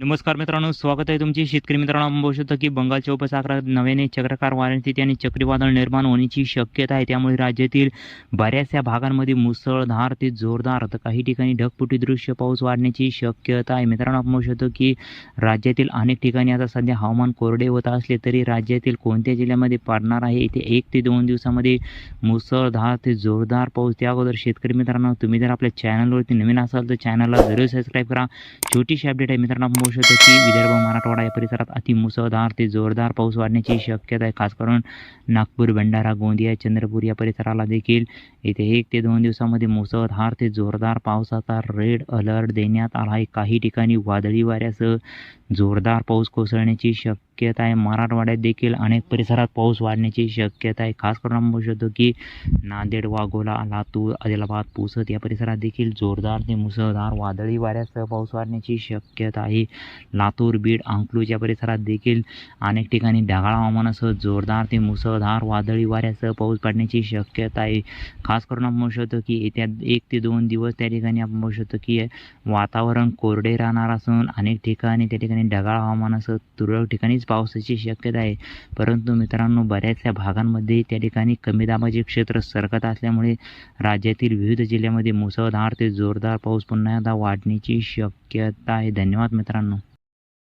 नमस्कार मित्रांनो स्वागत आहे तुमची. शेतकरी मित्रांनो आपण बघू शकतो की बंगालच्या उपसागरात नव्याने चक्रकार वाऱ्यांची आणि चक्रीवादळ निर्माण होण्याची शक्यता आहे. त्यामुळे राज्यातील बऱ्याचशा भागांमध्ये मुसळधार ते जोरदार तर काही ठिकाणी ढगपुटी दृश्य पाऊस वाढण्याची शक्यता आहे. मित्रांनो आपण बघू शकतो की राज्यातील अनेक ठिकाणी आता सध्या हवामान कोरडे होत असले तरी राज्यातील कोणत्या जिल्ह्यामध्ये पडणार आहे? इथे एक ते दोन दिवसामध्ये मुसळधार ते जोरदार पाऊस. त्या अगोदर शेतकरी मित्रांनो तुम्ही जर आपल्या चॅनलवरती नवीन असाल तर चॅनलला जरूर सबस्क्राईब करा. छोटीशी अपडेट आहे मित्रांनो आपण शकतो की विदर्भ मराठवाडा या परिसरात अतिमुसळधार ते जोरदार पाऊस वाढण्याची शक्यता आहे. खास करून नागपूर भंडारा गोंदिया चंद्रपूर या परिसराला देखील येथे एक ते दोन दिवसामध्ये मुसळधार ते जोरदार पावसाचा रेड अलर्ट देण्यात आला आहे. काही ठिकाणी वादळी वाऱ्यासह जोरदार पाऊस कोसळण्याची शक्यता आहे. मराठवाड्यात देखील अनेक परिसरात पाऊस वाढण्याची शक्यता आहे. खास करून आपण बघू शकतो की नांदेड वाघोला लातूर आदिलाबाद पुसद या परिसरात देखील जोरदार ते मुसळधार वादळी वाऱ्यासह पाऊस वाढण्याची शक्यता आहे. लातूर बीड अंकलूज या परिसरात देखील अनेक ठिकाणी ढगाळ हवामानासह जोरदार ते मुसळधार वादळी वाऱ्यासह पाऊस पडण्याची शक्यता आहे. खास करून आपण बघू शकतो की येत्या एक ते दोन दिवस त्या ठिकाणी आपण बघू शकतो की वातावरण कोरडे राहणार असून अनेक ठिकाणी त्या ठिकाणी ढगाळ हवामानासह तुरळक ठिकाणीच पावसाची शक्यता आहे. परंतु मित्रांनो बऱ्याचशा भागांमध्ये त्या ठिकाणी कमी दाबाचे क्षेत्र सरकत असल्यामुळे राज्यातील विविध जिल्ह्यामध्ये मुसळधार ते जोरदार पाऊस पुन्हा एकदा वाढण्याची शक्यता आहे. धन्यवाद मित्रांनो.